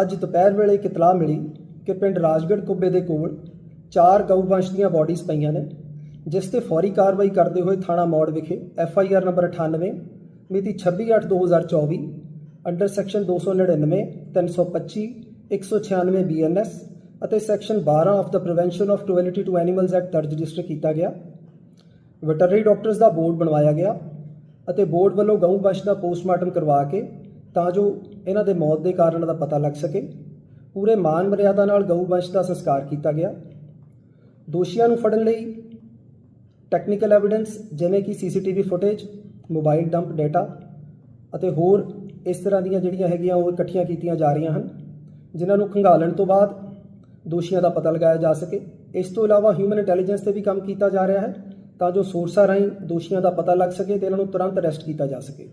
ਅੱਜ ਦੁਪਹਿਰ ਵੇਲੇ ਇੱਕ ਇਤਲਾਹ ਮਿਲੀ ਕਿ ਪਿੰਡ ਰਾਜਗੜ੍ਹ ਕੁੱਬੇ ਦੇ ਕੋਲ ਚਾਰ ਗਊਵੰਸ਼ ਦੀਆਂ ਬਾਡੀਜ਼ ਪਈਆਂ ਨੇ, ਜਿਸ ਤੇ ਫੌਰੀ ਕਾਰਵਾਈ ਕਰਦੇ ਹੋਏ ਥਾਣਾ ਮੌੜ ਵਿਖੇ ਐਫ ਆਈ ਆਰ ਨੰਬਰ 98 ਮਿਤੀ 26/8/2024 ਅੰਡਰ ਸੈਕਸ਼ਨ 299 325 196 ਬੀਐਨਐਸ ਅਤੇ section 12 of the prevention of cruelty to animals act ਦਰਜ ਰਜਿਸਟਰ ਕੀਤਾ ਗਿਆ। ਵੈਟਰਨਰੀ ਡਾਕਟਰਸ ਦਾ ਬੋਰਡ ਬਣਵਾਇਆ ਗਿਆ ਅਤੇ ਬੋਰਡ ਵੱਲੋਂ ਗਊ ਵੰਸ਼ ਦਾ ਪੋਸਟਮਾਰਟਮ ਕਰਵਾ ਕੇ ਤਾਂ ਜੋ ਇਹਨਾਂ ਦੇ ਮੌਤ ਦੇ ਕਾਰਨ ਦਾ ਪਤਾ ਲੱਗ ਸਕੇ। ਪੂਰੇ ਮਾਨ ਮਰਿਆਦਾ ਨਾਲ ਗਊ ਵੰਸ਼ ਦਾ ਸੰਸਕਾਰ ਕੀਤਾ ਗਿਆ। ਦੋਸ਼ੀਆਂ ਨੂੰ ਫੜਨ ਲਈ ਟੈਕਨੀਕਲ ਐਵੀਡੈਂਸ ਜਿਵੇਂ ਕਿ CCTV footage mobile dump data ਅਤੇ ਹੋਰ ਇਸ ਤਰ੍ਹਾਂ ਦੀਆਂ ਜਿਹੜੀਆਂ ਹੈਗੀਆਂ ਉਹ ਇਕੱਠੀਆਂ ਕੀਤੀਆਂ ਜਾ ਰਹੀਆਂ ਹਨ, ਜਿਨ੍ਹਾਂ ਨੂੰ ਖੰਗਾਲਣ ਤੋਂ ਬਾਅਦ ਦੋਸ਼ੀਆਂ ਦਾ ਪਤਾ ਲਗਾਇਆ ਜਾ ਸਕੇ। ਇਸ ਤੋਂ ਇਲਾਵਾ ਹਿਊਮਨ ਇੰਟੈਲੀਜੈਂਸ ਤੇ ਵੀ ਕੰਮ ਕੀਤਾ ਜਾ ਰਿਹਾ ਹੈ ਤਾਂ ਜੋ ਸੋਰਸਾਂ ਰਾਹੀਂ ਦੋਸ਼ੀਆਂ ਦਾ ਪਤਾ ਲੱਗ ਸਕੇ ਤੇ ਇਹਨਾਂ ਨੂੰ ਤੁਰੰਤ ਅਰੈਸਟ ਕੀਤਾ ਜਾ ਸਕੇ।